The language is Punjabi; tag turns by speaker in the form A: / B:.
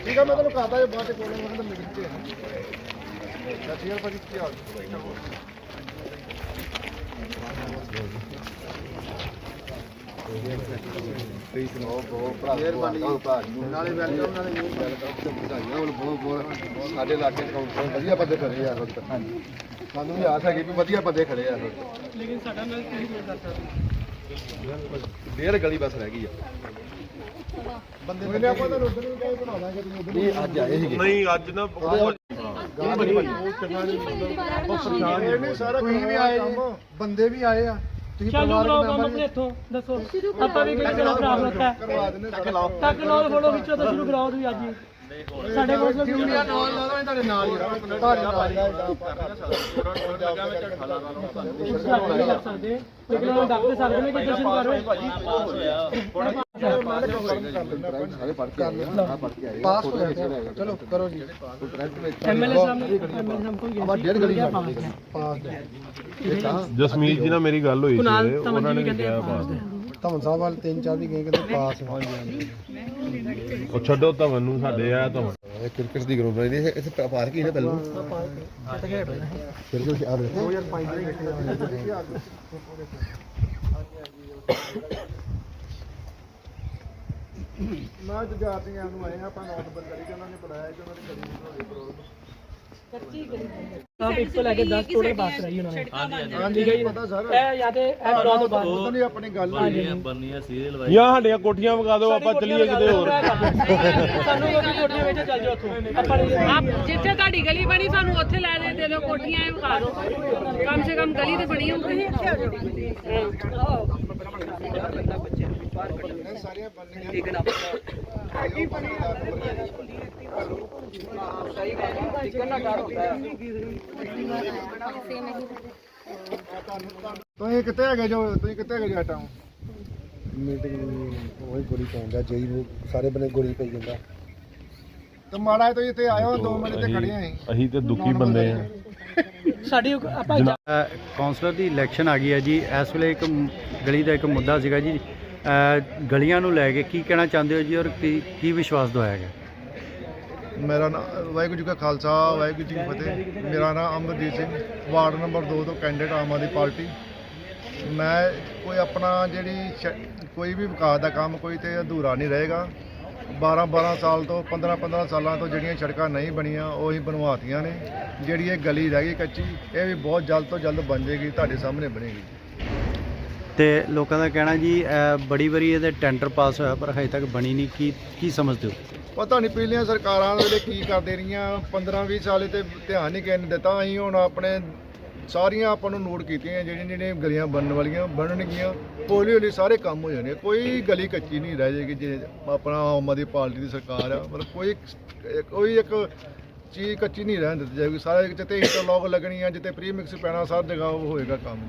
A: ਠੀਕ ਆ ਮੈਂ ਤੁਹਾਨੂੰ ਕਰਦਾ ਜੇ ਬਾਅਦ ਚ ਕੋਲ ਮੈਂ ਤਾਂ ਮੀਟਿੰਗ ਤੇ ਸਤਿ ਸ਼੍ਰੀ ਅਕਾਲ ਭਾਜੀ ਕੀ ਹਾਲ? ਤੁਸੀਂ ਸੁਣਾਓ ਬਹੁਤ ਭਰਾ ਮਿਹਰਬਾਨੀ ਨਾਲੇ ਵੈਲਕਮ ਨਾਲੇ ਵੈਲਕਮ। ਵਧਾਈਆਂ ਹੁਣ ਬਹੁਤ ਬਹੁਤ ਸਾਡੇ ਇਲਾਕੇ ਵਧੀਆ ਬੰਦੇ ਖੜੇ ਆ ਹਾਂਜੀ। ਸਾਨੂੰ ਵੀ ਆਸ ਹੈਗੀ ਵੀ ਵਧੀਆ ਬੰਦੇ ਖੜੇ ਆ
B: ਲੇਕਿਨ ਸਾਡਾ ਨਾਲ ਕੀ
A: ਡੇਢ ਗਲੀ ਬਸ ਰਹਿ ਗਈ ਆ। ਬੰਦੇ ਮੈਨੇ ਆਪਾਂ ਤਾਂ ਉਧਰ ਵੀ ਕਹੇ ਬਣਾ ਦਾਂਗੇ ਤੁਸੀਂ ਉਧਰ ਨਹੀਂ ਅੱਜ ਆਏ ਸੀਗੇ।
C: ਨਹੀਂ ਅੱਜ ਨਾ
A: ਤੁਸੀਂ ਵੀ ਆਏ ਜੀ ਬੰਦੇ ਵੀ ਆਏ ਆ।
B: ਚਾਲੂ ਕਰਾਓ ਕੰਮ ਆਪਣੇ ਇੱਥੋਂ ਦੱਸੋ। ਆਪਾਂ ਵੀ ਕਿਹੜਾ
A: ਕਰਵਾ ਦਿੰਦੇ ਤੱਕ ਲਾਓ।
B: ਤੱਕ ਲਾਓ ਫੋਟੋ ਵਿੱਚੋਂ ਤਾਂ ਸ਼ੁਰੂ ਕਰਾਓ ਤੁਸੀਂ ਅੱਜ ਹੀ। ਸਾਡੇ ਕੋਲ ਤਾਂ
A: ਕਿਉਂ ਯਾਰ ਨਾਲ ਲਾ ਦੋ ਤੁਹਾਡੇ ਨਾਲ ਹੀ ਆ। ਤੁਹਾਡੇ ਨਾਲ ਹੀ ਆ।
B: ਨਹੀਂ ਕਰ ਸਕਦੇ ਲੇਕਿਨ ਉਹ ਡਾਕਟਰ ਸਕਦੇ ਨੇ ਕਿ ਜਸ਼ਨ ਕਰੋ।
A: ਸਾਰੇ ਪੜ੍ਹ ਕੇ ਆਏ ਆ। ਪੜ੍ਹ ਕੇ ਆਏ ਪਾਸ ਹੋ ਗਿਆ ਚਲੋ ਕਰੋ ਜੀ।
B: ਐਮਐਲਏ ਸਾਹਿਬ ਨੇ ਐਮਐਲਏ ਸਾਹਿਬ ਕੋਲ
A: ਆਪਾਂ ਡੇਢ ਗਲੀ ਪਾਸ
C: ਜਸਮੀਤ ਜੀ ਨਾਲ ਮੇਰੀ ਗੱਲ ਹੋਈ ਸੀ ਉਹਨਾਂ ਨੇ ਕਿਹਾ
B: ਪਾਸ
A: ਧਮਨ ਸਾਹਿਬ ਵਾਲ ਤਿੰਨ ਚਾਰ ਵੀ ਗਏ ਕਹਿੰਦੇ ਪਾਸ
C: ਉਹ ਛੱਡੋ ਧਵਨ ਨੂੰ ਸਾਡੇ ਆ ਧਵਨ।
A: ਇਹ ਕ੍ਰਿਕਟ ਦੀ ਗਰੁੱਪ ਰਹੀ ਹੈ। ਇੱਥੇ ਪਾਰਕ ਹੀ ਨਾ ਪਹਿਲਾਂ। ਕ੍ਰਿਕਟ ਆ ਰਹੇ 2005 ਦੇ ਮੈਂ ਜਗਾਤੀਆਂ ਨੂੰ ਆਏ ਆਪਾਂ ਨੌਟ ਬੰਦਰੀ ਕਿ ਉਹਨਾਂ ਨੇ ਬੁਲਾਇਆ ਕਿ ਉਹਨਾਂ ਨੇ ਕਰੀ ਬਣਾਉਣੀ ਪ੍ਰੋਗਰਾਮ।
B: ਆਪ ਇੱਕ ਤੋਂ ਲੈ ਕੇ 10 ਟੋਟਲ ਪਾਸ ਕਰਾਈ ਉਹਨਾਂ ਨੇ।
A: ਹਾਂਜੀ ਠੀਕ ਪਤਾ ਸਰ।
B: ਇਹ ਜਾਂ ਤੇ ਇਹ ਬਰੋ ਤੋਂ ਬਾਅਦ
A: ਪਤਾ ਨਹੀਂ ਆਪਣੀ ਗੱਲ ਹੋਈ
C: ਜਾਂ ਸਾਡੀਆਂ ਕੋਠੀਆਂ ਵਗਾ ਦਿਓ ਆਪਾਂ ਚੱਲੀਏ ਕਿਤੇ ਹੋਰ।
B: ਸਾਨੂੰ ਕੋਈ ਕੋਠੀਆਂ ਵਿੱਚ ਚੱਲ ਜਾਓ ਉੱਥੋਂ। ਆਪਾਂ
D: ਜਿੱਥੇ ਤੁਹਾਡੀ ਗਲੀ ਬਣੀ ਸਾਨੂੰ ਉੱਥੇ ਲੈ ਦੇ ਦੇ ਦਿਓ ਕੋਠੀਆਂ ਇਹ ਵਿਖਾ ਦਿਓ। ਕਮ ਸੇ ਕਮ ਗਲੀ ਤੇ ਬਣੀ ਹੋਊਗੀ
A: ਸਾਰੀਆਂ ਬੰਦੀਆਂ ਤੁਸੀਂ ਕਿੱਥੇ ਹੈਗੇ ਜੋ ਤੁਸੀਂ ਕਿੱਥੇ ਹੈਗੇ ਜਾਟਾਂ ਮੀਟਿੰਗ ਉਹੀ ਗੋਲੀ ਪਾਉਂਦਾ ਜਈ ਨੂੰ ਸਾਰੇ ਬਨੇ ਗੋਲੀ ਪਈ ਜਾਂਦਾ। ਤੇ ਮਾੜਾ ਜਿਹਾ ਤੁਸੀਂ ਇੱਥੇ ਆਇਓ 2 ਮਿੰਟ ਤੇ ਖੜੇ ਆਂ
C: ਅਸੀਂ। ਤੇ ਦੁਖੀ ਬੰਦੇ ਆ।
B: ਸਾਡੀ ਆਪਾਂ
E: ਅ, ਕਾਉਂਸਲਰ ਦੀ ਇਲੈਕਸ਼ਨ ਆ ਗਈ ਹੈ ਜੀ। ਇਸ ਵੇਲੇ ਇੱਕ ਗਲੀ ਦਾ ਇੱਕ ਮੁੱਦਾ ਸੀਗਾ ਜੀ। ਗਲੀਆਂ ਨੂੰ ਲੈ ਕੇ ਕੀ ਕਹਿਣਾ ਚਾਹੁੰਦੇ ਹੋ ਜੀ ਔਰ ਕੀ ਕੀ ਵਿਸ਼ਵਾਸ ਦਵਾਇਆ ਗਿਆ?
A: ਮੇਰਾ ਨਾਮ ਵਾਹਿਗੁਰੂ ਜੀ ਕਾ ਖਾਲਸਾ, ਵਾਹਿਗੁਰੂ ਜੀ ਕੀ ਫਤਿਹ। ਮੇਰਾ ਨਾਮ ਅਮਰਜੀਤ ਸਿੰਘ, ਵਾਰਡ ਨੰਬਰ 2 ਤੋਂ ਕੈਂਡੀਡੇਟ ਆਮ ਆਦਮੀ ਪਾਰਟੀ। ਮੈਂ ਕੋਈ ਆਪਣਾ ਜਿਹੜੀ ਸ਼- ਕੋਈ ਵੀ ਵਿਕਾਸ ਦਾ ਕੰਮ ਕੋਈ ਤੇ ਅਧੂਰਾ ਨਹੀਂ ਰਹੇਗਾ। 12 12 ਸਾਲ ਤੋਂ 15 15 ਸਾਲਾਂ ਤੋਂ ਜਿਹੜੀਆਂ ਸੜਕਾਂ ਨਹੀਂ ਬਣੀਆਂ, ਉਹ ਹੀ ਬਣਵਾਤੀਆਂ ਨੇ। ਜਿਹੜੀ ਇਹ ਗਲੀ ਰਹਿ ਗਈ ਕੱਚੀ, ਇਹ ਵੀ ਬਹੁਤ ਜਲਦ ਤੋਂ ਜਲਦ ਬਣ ਜਾਏਗੀ, ਤੁਹਾਡੇ ਸਾਹਮਣੇ ਬਣੇਗੀ।
E: ਤੇ ਲੋਕਾਂ ਦਾ ਕਹਿਣਾ ਜੀ ਬੜੀ ਵਾਰੀ ਇਹਦੇ ਟੈਂਡਰ ਪਾਸ ਹੋਇਆ, ਪਰ ਹਜੇ ਤੱਕ ਬਣੀ ਨਹੀਂ। ਕੀ ਕੀ ਸਮਝਦੇ ਹੋ?
A: ਪਤਾ ਨਹੀਂ ਪਿਛਲੀਆਂ ਸਰਕਾਰਾਂ ਵੇਲੇ ਕੀ ਕਰਦੇ ਰਹੀਆਂ 15 20 ਸਾਲ ਤੇ ਧਿਆਨ ਨਹੀਂ ਕਿਸੇ ਨੇ ਦਿੱਤਾ, ਅਸੀਂ ਹੁਣ ਆਪਣੇ ਸਾਰੀਆਂ ਆਪਾਂ ਨੂੰ ਨੋਟ ਕੀਤੀਆਂ, ਜਿਹੜੀਆਂ ਜਿਹੜੀਆਂ ਗਲੀਆਂ ਬਣਨ ਵਾਲੀਆਂ, ਬਣਨਗੀਆਂ, ਹੌਲੀ ਹੌਲੀ ਸਾਰੇ ਕੰਮ ਹੋ ਜਾਣੇ ਕੋਈ ਗਲੀ ਕੱਚੀ ਨਹੀਂ ਰਹਿ ਜਾਏਗੀ ਜੇ ਆਪਣਾ ਆਮ ਆਦਮੀ ਪਾਰਟੀ ਦੀ ਸਰਕਾਰ ਆ, ਮਤਲਬ ਕੋਈ ਕੋਈ ਇੱਕ ਚੀਜ਼ ਕੱਚੀ ਨਹੀਂ ਰਹਿਣ ਦਿੱਤੀ ਜਾਏਗੀ। ਸਾਰੇ ਜਿੱਤੇ ਇੰਟਰਲੌਕ ਲੱਗਣੀ ਆ ਜਿੱਤੇ ਪ੍ਰੀ ਮਿਕਸ ਪੈਣਾ, ਸਾਰ ਜਗ੍ਹਾ ਉਹ ਹੋਏਗਾ ਕੰਮ।